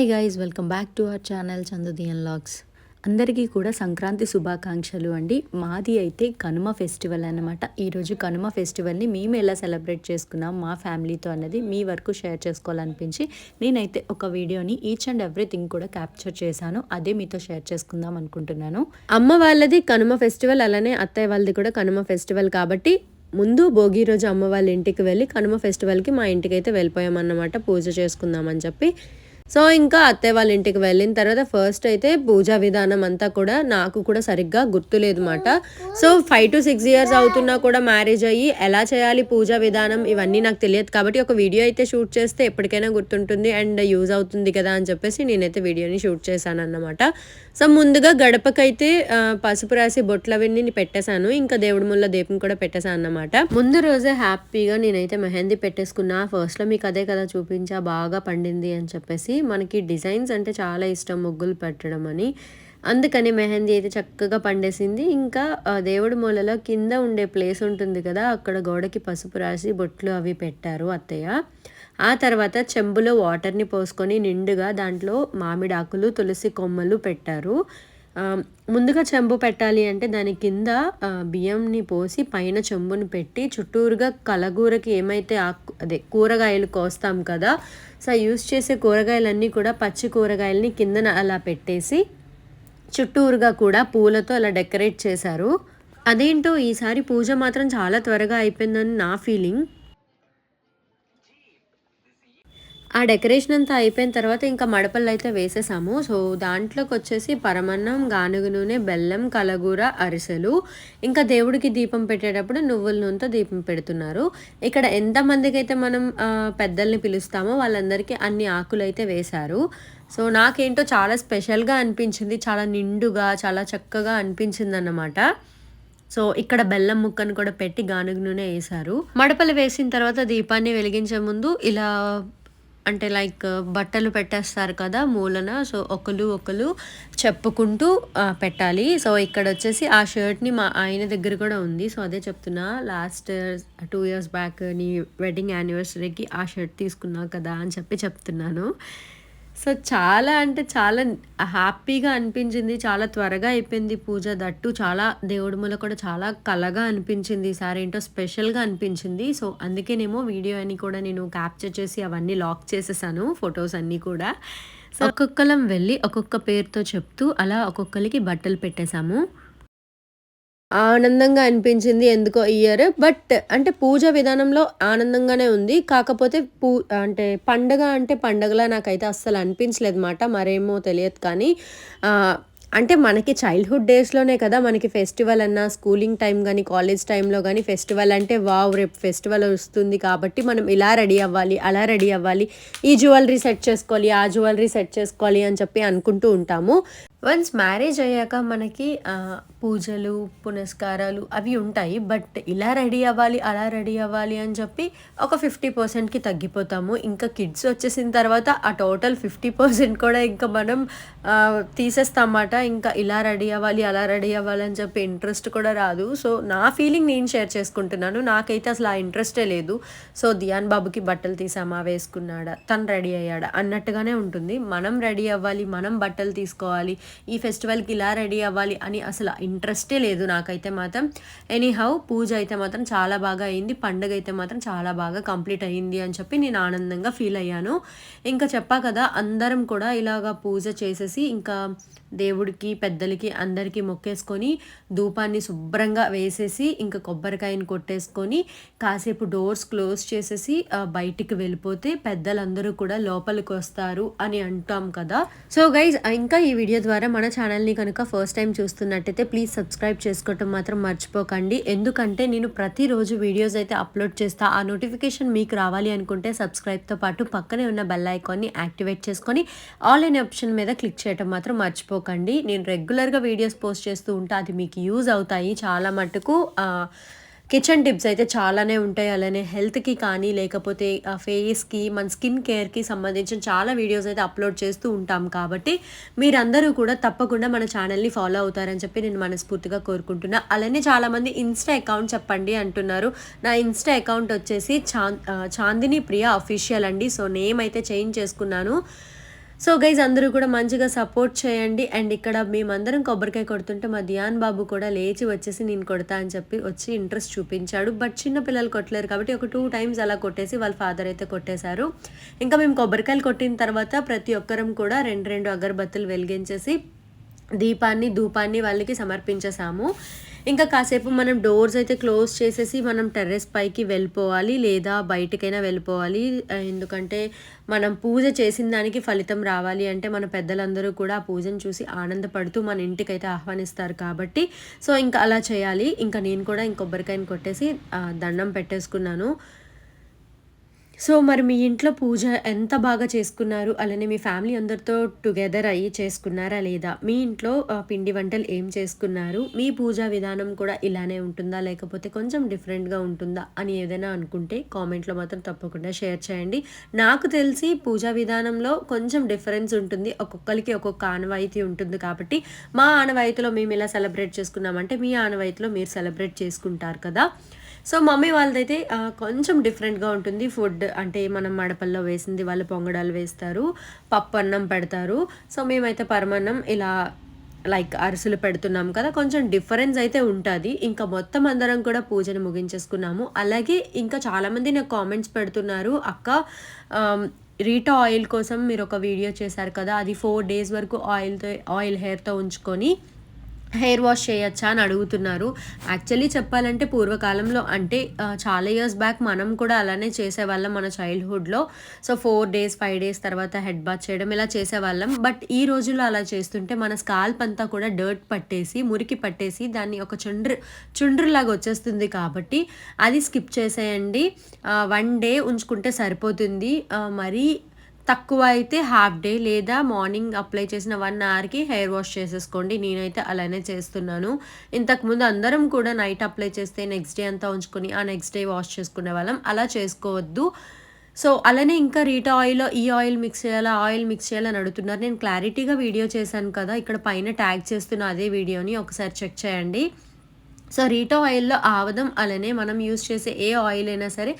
Hi guys welcome back to our channel చందుదియన్ vlogs అందరికీ కూడా సంక్రాంతి శుభాకాంక్షలు అండి. మాది అయితే కనుమ ఫెస్టివల్ అన్నమాట. ఈరోజు కనుమ ఫెస్టివల్ని మేము ఎలా సెలబ్రేట్ చేసుకున్నాం మా ఫ్యామిలీతో అన్నది మీ వరకు షేర్ చేసుకోవాలనిపించి నేనైతే ఒక వీడియోని ఈచ్ అండ్ ఎవ్రీథింగ్ కూడా క్యాప్చర్ చేశాను. అదే మీతో షేర్ చేసుకుందాం అనుకుంటున్నాను. అమ్మ వాళ్ళది కనుమ ఫెస్టివల్ అలానే అత్తయ్య వాళ్ళది కూడా కనుమ ఫెస్టివల్ కాబట్టి ముందు భోగి రోజు అమ్మ వాళ్ళ ఇంటికి వెళ్ళి కనుమ ఫెస్టివల్కి మా ఇంటికి అయితే వెళ్ళిపోయామన్నమాట. పూజ చేసుకుందామని చెప్పి. సో ఇంకా అత్తయ్య వాళ్ళ ఇంటికి వెళ్ళిన తర్వాత ఫస్ట్ అయితే పూజా విధానం అంతా కూడా నాకు కూడా సరిగ్గా గుర్తులేదు అనమాట so five to six years అవుతున్నా కూడా మ్యారేజ్ అయ్యి ఎలా చేయాలి పూజా విధానం ఇవన్నీ నాకు తెలియదు. కాబట్టి ఒక వీడియో అయితే షూట్ చేస్తే ఎప్పటికైనా గుర్తుంటుంది అండ్ యూజ్ అవుతుంది కదా అని చెప్పేసి నేనైతే వీడియోని షూట్ చేశాను అన్నమాట సో ముందుగా గడపకైతే పసుపు రాసి బొట్లు అవన్నీ పెట్టేశాను. ఇంకా దేవుడి ముళ్ళ దీపం కూడా పెట్టేశాను అన్నమాట ముందు రోజే హ్యాపీగా నేనైతే మెహందీ పెట్టేసుకున్నా. ఫస్ట్లో మీకు అదే కదా చూపించా బాగా పండింది అని చెప్పేసి. మనకి డిజైన్స్ అంటే చాలా ఇష్టం ముగ్గులు పెట్టడం అని. అందుకని మెహందీ అయితే చక్కగా పండేసింది. ఇంకా దేవుడి మూలలో కింద ఉండే ప్లేస్ ఉంటుంది కదా అక్కడ గోడకి పసుపు రాసి బొట్లు అవి పెట్టారు అత్తయ్య. ఆ తర్వాత చెంబులో వాటర్ని పోసుకొని నిండుగా దాంట్లో మామిడాకులు తులసి కొమ్మలు పెట్టారు. ముందుగా చెంబు పెట్టాలి అంటే దాని కింద బియ్యంని పోసి పైన చెంబుని పెట్టి చుట్టూరుగా కలగూరకి ఏమైతే ఆకు అదే కూరగాయలు కోస్తాం కదా సో యూస్ చేసే కూరగాయలన్నీ కూడా పచ్చి కూరగాయలని కిందన అలా పెట్టేసి చుట్టూరుగా కూడా పూలతో అలా డెకరేట్ చేశారు. అదేంటో ఈసారి పూజ మాత్రం చాలా త్వరగా అయిపోయిందని నా ఫీలింగ్. ఆ డెకరేషన్ అంతా అయిపోయిన తర్వాత ఇంకా మడపళ్ళు అయితే వేసేసాము. సో దాంట్లోకి వచ్చేసి పరమన్నం గానుగ నూనె బెల్లం కలగూర అరిసెలు. ఇంకా దేవుడికి దీపం పెట్టేటప్పుడు నువ్వుల నూనెతో దీపం పెడుతున్నారు. ఇక్కడ ఎంతమందికి అయితే మనం పెద్దల్ని పిలుస్తామో వాళ్ళందరికీ అన్ని ఆకులు అయితే వేశారు. సో నాకేంటో చాలా స్పెషల్గా అనిపించింది. చాలా నిండుగా చాలా చక్కగా అనిపించింది అన్నమాట సో ఇక్కడ బెల్లం ముక్కను కూడా పెట్టి గానుగ నూనె వేశారు. మడపలు వేసిన తర్వాత దీపాన్ని వెలిగించే ముందు ఇలా అంటే లైక్ బట్టలు పెట్టేస్తారు కదా మూలన సో ఒకరు ఒకరు చెప్పుకుంటూ పెట్టాలి. సో ఇక్కడ వచ్చేసి ఆ షర్ట్ని మా ఆయన దగ్గర కూడా ఉంది. సో అదే చెప్తున్నా లాస్ట్ టూ ఇయర్స్ బ్యాక్ నీ వెడ్డింగ్ యానివర్సరీకి ఆ షర్ట్ తీసుకున్నావు కదా అని చెప్పి చెప్తున్నాను. సో చాలా అంటే చాలా హ్యాపీగా అనిపించింది చాలా త్వరగా అయిపోయింది పూజ. దట్టు చాలా దేవుడి మూల కూడా చాలా కలగా అనిపించింది. ఈసారి ఏంటో స్పెషల్గా అనిపించింది. సో అందుకేనేమో వీడియో అని కూడా నేను క్యాప్చర్ చేసి అవన్నీ లాక్ చేసేసాను ఫొటోస్ అన్నీ కూడా. సో ఒక్కొక్కలం వెళ్ళి ఒక్కొక్క పేరుతో చెప్తూ అలా ఒక్కొక్కరికి బట్టలు పెట్టేశాము. ఆనందంగా అనిపించింది ఎందుకో ఇయర్ బట్ అంటే పూజ విధానంలో ఆనందంగానే ఉంది. కాకపోతే పూ అంటే పండగ అంటే పండగలా నాకైతే అస్సలు అనిపించలేదు మాట. మరేమో తెలియదు కానీ అంటే మనకి చైల్డ్హుడ్ డేస్లోనే కదా మనకి ఫెస్టివల్ అన్న స్కూలింగ్ టైం కానీ కాలేజ్ టైంలో కానీ ఫెస్టివల్ అంటే వావ్ రేపు ఫెస్టివల్ వస్తుంది కాబట్టి మనం ఇలా రెడీ అవ్వాలి అలా రెడీ అవ్వాలి. ఈ జ్యువెలరీ సెట్ చేసుకోవాలి ఆ జ్యువెలరీ సెట్ చేసుకోవాలి అని చెప్పి అనుకుంటూ ఉంటాము. వన్స్ మ్యారేజ్ అయ్యాక మనకి పూజలు పునస్కారాలు అవి ఉంటాయి. బట్ ఇలా రెడీ అవ్వాలి అలా రెడీ అవ్వాలి అని చెప్పి ఒక ఫిఫ్టీ పర్సెంట్కి తగ్గిపోతాము. ఇంకా కిడ్స్ వచ్చేసిన తర్వాత ఆ టోటల్ ఫిఫ్టీ పర్సెంట్ కూడా ఇంకా మనం తీసేస్తామాట. తీసేస్తామన్నమాట ఇంకా ఇలా రెడీ అవ్వాలి అలా రెడీ అవ్వాలి అని చెప్పి ఇంట్రెస్ట్ కూడా రాదు. సో నా ఫీలింగ్ నేను షేర్ చేసుకుంటున్నాను. నాకైతే అసలు ఆ ఇంట్రెస్టే లేదు. సో దియాన్ బాబుకి బట్టలు తీసామా వేసుకున్నాడా తను రెడీ అయ్యాడా అన్నట్టుగానే ఉంటుంది. మనం రెడీ అవ్వాలి మనం బట్టలు తీసుకోవాలి ఈ ఫెస్టివల్కి ఇలా రెడీ అవ్వాలి అని అసలు ఇంట్రెస్టే లేదు నాకైతే మాత్రం. ఎనీహౌ పూజ అయితే మాత్రం చాలా బాగా అయింది. పండుగ అయితే మాత్రం చాలా బాగా కంప్లీట్ అయ్యింది అని చెప్పి నేను ఆనందంగా ఫీల్ అయ్యాను. ఇంకా చెప్పా కదా అందరం కూడా ఇలాగా పూజ చేసేసి ఇంకా దేవుడికి పెద్దలకి అందరికీ మొక్కేసుకొని ధూపాన్ని శుభ్రంగా వేసేసి ఇంకా కొబ్బరికాయని కొట్టేసుకొని కాసేపు డోర్స్ క్లోజ్ చేసేసి బయటికి వెళ్ళిపోతే పెద్దలందరూ కూడా లోపలికి వస్తారు అని అంటాం కదా. సో గైజ్ ఇంకా ఈ వీడియో ద్వారా మన ఛానల్ని కనుక ఫస్ట్ టైం చూస్తున్నట్టయితే ప్లీజ్ సబ్స్క్రైబ్ చేసుకోవటం మాత్రం మర్చిపోకండి. ఎందుకంటే నేను ప్రతిరోజు వీడియోస్ అయితే అప్లోడ్ చేస్తా. ఆ నోటిఫికేషన్ మీకు రావాలి అనుకుంటే సబ్స్క్రైబ్తో పాటు పక్కనే ఉన్న బెల్ ఐకాన్ని యాక్టివేట్ చేసుకొని ఆల్ ఆప్షన్ మీద క్లిక్ చేయటం మాత్రం మర్చిపోకండి. నేను రెగ్యులర్గా వీడియోస్ పోస్ట్ చేస్తూ ఉంటా. అది మీకు యూజ్ అవుతాయి చాలా మటుకు. కిచెన్ టిప్స్ అయితే చాలానే ఉంటాయి. అలానే హెల్త్కి కానీ లేకపోతే ఫేస్కి మన స్కిన్ కేర్కి సంబంధించిన చాలా వీడియోస్ అయితే అప్లోడ్ చేస్తూ ఉంటాం కాబట్టి మీరందరూ కూడా తప్పకుండా మన ఛానల్ని ఫాలో అవుతారని చెప్పి నేను మనస్ఫూర్తిగా కోరుకుంటున్నా. అలానే చాలామంది ఇన్స్టా అకౌంట్ చెప్పండి అంటున్నారు. నా ఇన్స్టా అకౌంట్ వచ్చేసి చాంద్ చాందిని ప్రియ అఫీషియల్ అండి. సో నేమ్ అయితే చేంజ్ చేసుకున్నాను. సో గైజ్ అందరూ కూడా మంచిగా సపోర్ట్ చేయండి. అండ్ ఇక్కడ మేమందరం కొబ్బరికాయ కొడుతుంటే మా ధ్యాన్ బాబు కూడా లేచి వచ్చేసి నేను కొడతా అని చెప్పి వచ్చి ఇంట్రెస్ట్ చూపించాడు. బట్ చిన్న పిల్లలు కొట్టలేరు కాబట్టి ఒక టూ టైమ్స్ అలా కొట్టేసి వాళ్ళ ఫాదర్ అయితే కొట్టేశారు. ఇంకా మేము కొబ్బరికాయలు కొట్టిన తర్వాత ప్రతి ఒక్కరం కూడా రెండు రెండు అగరబత్తులు వెలిగించేసి దీపాన్ని ధూపాన్ని వాళ్ళకి సమర్పించేసాము ఇంకా కాసేపు మనం డోర్స్ అయితే క్లోజ్ చేసేసి మనం టెర్రస్ పైకి వెళ్ళిపోవాలి లేదా బయటికైనా వెళ్ళిపోవాలి. ఎందుకంటే మనం పూజ చేసిన దానికి ఫలితం రావాలి అంటే మన పెద్దలందరూ కూడా ఆ పూజను చూసి ఆనందపడుతూ మన ఇంటికైతే ఆహ్వానిస్తారు కాబట్టి. సో ఇంకా అలా చేయాలి. ఇంకా నేను కూడా ఇంకొబ్బరికాయని కొట్టేసి దండం పెట్టేసుకున్నాను. సో మరి మీ ఇంట్లో పూజ ఎంత బాగా చేసుకున్నారు? అలానే మీ ఫ్యామిలీ అందరితో టుగెదర్ అయ్యి చేసుకున్నారా లేదా? మీ ఇంట్లో పిండి వంటలు ఏం చేసుకున్నారు? మీ పూజా విధానం కూడా ఇలానే ఉంటుందా? లేకపోతే కొంచెం డిఫరెంట్గా ఉంటుందా? అని ఏదైనా అనుకుంటే కామెంట్లో మాత్రం తప్పకుండా షేర్ చేయండి. నాకు తెలిసి పూజా విధానంలో కొంచెం డిఫరెన్స్ ఉంటుంది. ఒక్కొక్కరికి ఒక్కొక్క ఆనవాయితీ ఉంటుంది కాబట్టి మా ఆనవాయితీలో మేము ఇలా సెలబ్రేట్ చేసుకున్నామంటే మీ ఆనవాయితీలో మీరు సెలబ్రేట్ చేసుకుంటారు కదా? సో మమ్మీ వాళ్ళదైతే కొంచెం డిఫరెంట్గా ఉంటుంది. ఫుడ్ అంటే మనం మడపల్లో వేసింది వాళ్ళు పొంగడాలు వేస్తారు పప్పు అన్నం పెడతారు. సో మేమైతే పరమాన్నం ఇలా లైక్ అరిసెలు పెడుతున్నాం కదా కొంచెం డిఫరెన్స్ అయితే ఉంటుంది. ఇంకా మొత్తం అందరం కూడా పూజను ముగించేసుకున్నాము. అలాగే ఇంకా చాలామంది నాకు కామెంట్స్ పెడుతున్నారు అక్క రీటా ఆయిల్ కోసం మీరు ఒక వీడియో చేశారు కదా అది ఫోర్ డేస్ వరకు ఆయిల్తో ఆయిల్ హెయిర్తో ఉంచుకొని హెయిర్ వాష్ చేయొచ్చా అని అడుగుతున్నారు. యాక్చువల్లీ చెప్పాలంటే పూర్వకాలంలో అంటే చాలా ఇయర్స్ బ్యాక్ మనం కూడా అలానే చేసేవాళ్ళం మన చైల్డ్హుడ్లో. So four days five days తర్వాత హెడ్ బాత్ చేయడం ఇలా చేసేవాళ్ళం. బట్ ఈ రోజుల్లో అలా చేస్తుంటే మన స్కాల్ప్ అంతా కూడా డర్ట్ పట్టేసి మురికి పట్టేసి దాన్ని ఒక చుండ్రు చుండ్రులాగా వచ్చేస్తుంది కాబట్టి అది స్కిప్ చేసేయండి. వన్ డే ఉంచుకుంటే సరిపోతుంది. మరీ తక్కువ అయితే హాఫ్ డే లేదా మార్నింగ్ అప్లై చేసిన వన్ అవర్కి హెయిర్ వాష్ చేసేసుకోండి. నేనైతే అలానే చేస్తున్నాను. ఇంతకుముందు అందరం కూడా నైట్ అప్లై చేస్తే నెక్స్ట్ డే అంతా ఉంచుకొని ఆ నెక్స్ట్ డే వాష్ చేసుకునే వాళ్ళం. అలా చేసుకోవద్దు. సో అలానే ఇంకా రీటా ఆయిల్ ఈ ఆయిల్ మిక్స్ చేయాలా ఆయిల్ మిక్స్ చేయాలని అడుగుతున్నారు. నేను క్లారిటీగా వీడియో చేశాను కదా ఇక్కడ పైన ట్యాగ్ చేస్తున్న అదే వీడియోని ఒకసారి చెక్ చేయండి. సో రీటో ఆయిల్లో ఆవదం అలానే మనం యూస్ చేసే ఏ ఆయిల్ అయినా సరే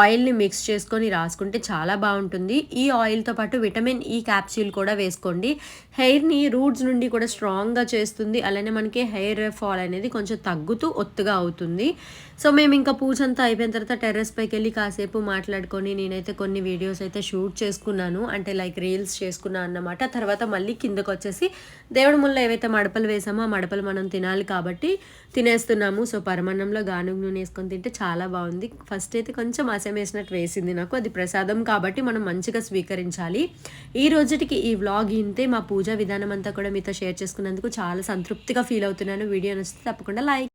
ఆయిల్ని మిక్స్ చేసుకొని రాసుకుంటే చాలా బాగుంటుంది. ఈ ఆయిల్తో పాటు విటమిన్ ఈ క్యాప్సూల్ కూడా వేసుకోండి. హెయిర్ని రూట్స్ నుండి కూడా స్ట్రాంగ్గా చేస్తుంది. అలానే మనకి హెయిర్ ఫాల్ అనేది కొంచెం తగ్గుతూ ఒత్తుగా అవుతుంది. సో మేము ఇంకా పూజ అంతా అయిపోయిన తర్వాత టెర్రస్ పైకి వెళ్ళి కాసేపు మాట్లాడుకొని నేనైతే కొన్ని వీడియోస్ అయితే షూట్ చేసుకున్నాను. అంటే లైక్ రీల్స్ చేసుకున్నాను అన్నమాట. తర్వాత మళ్ళీ కిందకు వచ్చేసి దేవుడి ముళ్ళ ఏవైతే మడపలు వేసామో ఆ మడపలు మనం తినాలి కాబట్టి తింటున్నాము సో పరమాన్నంలో గానుగ నూనె వేసుకొని తింటే చాలా బాగుంది. ఫస్ట్ అయితే కొంచెం అసెం వేసినట్టు వేసింది నాకు. అది ప్రసాదం కాబట్టి మనం మంచిగా స్వీకరించాలి. ఈ రోజుటికి ఈ వ్లాగ్ ఇంతే మా పూజా విధానం అంతా కూడా మీతో షేర్ చేసుకున్నందుకు చాలా సంతృప్తిగా ఫీల్ అవుతున్నాను. వీడియో నచ్చితే తప్పకుండా లైక్